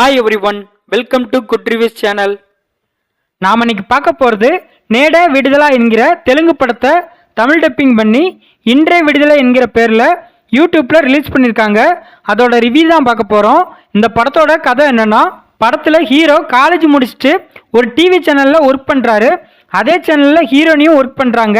Hi everyone welcome to good reviews channel நாம் இன்னைக்கு பார்க்க போகிறது நேட விடுதலா என்கிற தெலுங்கு படத்தை தமிழ் டப்பிங் பண்ணி இன்றைய விடுதலை என்கிற பேரில் யூடியூப்பில் ரிலீஸ் பண்ணியிருக்காங்க அதோட ரிவ்யூ தான் பார்க்க போகிறோம் இந்த படத்தோட கதை என்னென்னா படத்தில் ஹீரோ காலேஜ் முடிச்சுட்டு ஒரு டிவி சேனலில் ஒர்க் பண்ணுறாரு அதே சேனலில் ஹீரோனையும் ஒர்க் பண்ணுறாங்க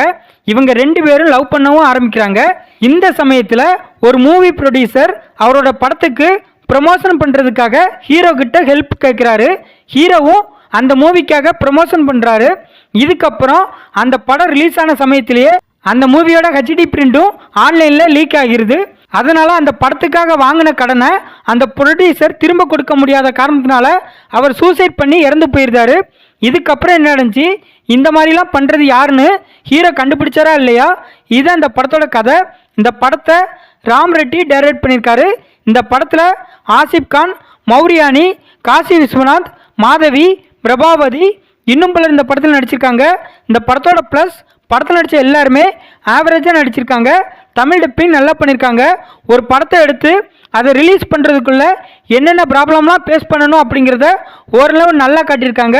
இவங்க ரெண்டு பேரும் லவ் பண்ணவும் ஆரம்பிக்கிறாங்க. இந்த சமயத்தில் ஒரு மூவி ப்ரொடியூசர் அவரோட படத்துக்கு ப்ரமோஷன் பண்ணுறதுக்காக ஹீரோ கிட்ட ஹெல்ப் கேட்குறாரு ஹீரோவும் அந்த மூவிக்காக ப்ரமோஷன் பண்ணுறாரு இதுக்கப்புறம் அந்த படம் ரிலீஸ் ஆன சமயத்திலேயே அந்த மூவியோட ஹெச்டி பிரிண்ட்டும் ஆன்லைனில் லீக் ஆகிருது. அதனால் அந்த படத்துக்காக வாங்கின கடனை அந்த ப்ரொடியூசர் திரும்ப கொடுக்க முடியாத காரணத்தினால அவர் சூசைட் பண்ணி இறந்து போயிருந்தாரு. இதுக்கப்புறம் என்ன நடந்துச்சு? இந்த மாதிரிலாம் பண்ணுறது யாருன்னு ஹீரோ கண்டுபிடிச்சாரா இல்லையா? இது அந்த படத்தோட கதை. இந்த படத்தை ராம் ரெட்டி டைரக்ட் பண்ணியிருக்காரு. இந்த படத்தில் ஆசிப் கான் மௌரியானி காசி விஸ்வநாத் மாதவி பிரபாவதி இன்னும் பலர் இந்த படத்தில் நடிச்சிருக்காங்க. இந்த படத்தோட ப்ளஸ் படத்தில் நடித்த எல்லாருமே ஆவரேஜாக நடிச்சிருக்காங்க. தமிழ் டப்பிங் நல்லா பண்ணியிருக்காங்க ஒரு படத்தை எடுத்து அதை ரிலீஸ் பண்ணுறதுக்குள்ளே என்னென்ன ப்ராப்ளம்லாம் ஃபேஸ் பண்ணணும் அப்படிங்கிறத ஓரளவு நல்லா காட்டியிருக்காங்க.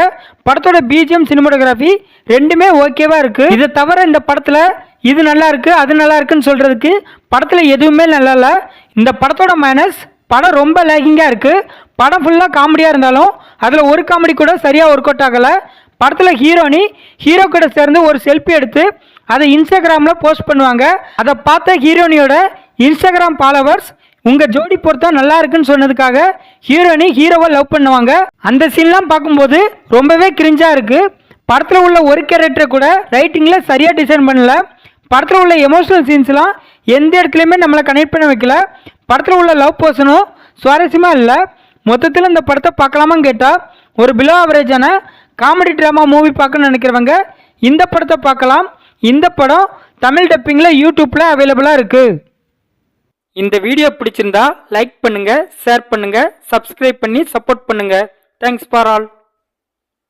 படத்தோட பிஜிஎம் சினிமாட்டோகிராஃபி ரெண்டுமே ஓகேவாக இருக்குது இதை தவிர இந்த படத்தில் இது நல்லா இருக்குது அது நல்லா இருக்குன்னு சொல்கிறதுக்கு படத்தில் எதுவுமே நல்லா இல்லை. இந்த படத்தோட மைனஸ் படம் ரொம்ப லேகிங்காக இருக்குது படம் ஃபுல்லாக காமெடியாக இருந்தாலும் அதில் ஒரு காமெடி கூட சரியாக ஒர்க் அவுட் ஆகலை. படத்தில் ஹீரோனி ஹீரோ கூட சேர்ந்து ஒரு செல்ஃபி எடுத்து அதை இன்ஸ்டாகிராமில் போஸ்ட் பண்ணுவாங்க. அதை பார்த்த ஹீரோனியோட இன்ஸ்டாகிராம் ஃபாலோவர்ஸ் உங்கள் ஜோடி பொறுத்தா நல்லா இருக்குன்னு சொன்னதுக்காக ஹீரோனி ஹீரோவை லவ் பண்ணுவாங்க. அந்த சீன்லாம் பார்க்கும்போது ரொம்பவே கிரிஞ்சாக இருக்குது படத்தில் உள்ள ஒரு கேரக்டரை கூட ரைட்டிங்கில் சரியாக டிசைன் பண்ணல. படத்தில் உள்ள எமோஷனல் சீன்ஸ்லாம் எந்த இடத்துலையுமே நம்மளை கனெக்ட் பண்ண வைக்கல. படத்தில் உள்ள லவ் போர்ஷனும் சுவாரஸ்யமாக இல்லை. மொத்தத்தில் இந்த படத்தை பார்க்கலாமான்னு கேட்டால் ஒரு பிலோ ஆவரேஜான காமெடி ட்ராமா மூவி பார்க்கணும்னு நினைக்கிறவங்க இந்த படத்தை பார்க்கலாம். இந்த படம் தமிழ் டப்பிங்கில் யூடியூப்பில் அவைலபிளாக இருக்குது இந்த வீடியோ பிடிச்சிருந்தா லைக் பண்ணுங்கள் ஷேர் பண்ணுங்கள் சப்ஸ்கிரைப் பண்ணி சப்போர்ட் பண்ணுங்கள் தேங்க்ஸ் ஃபார் ஆல்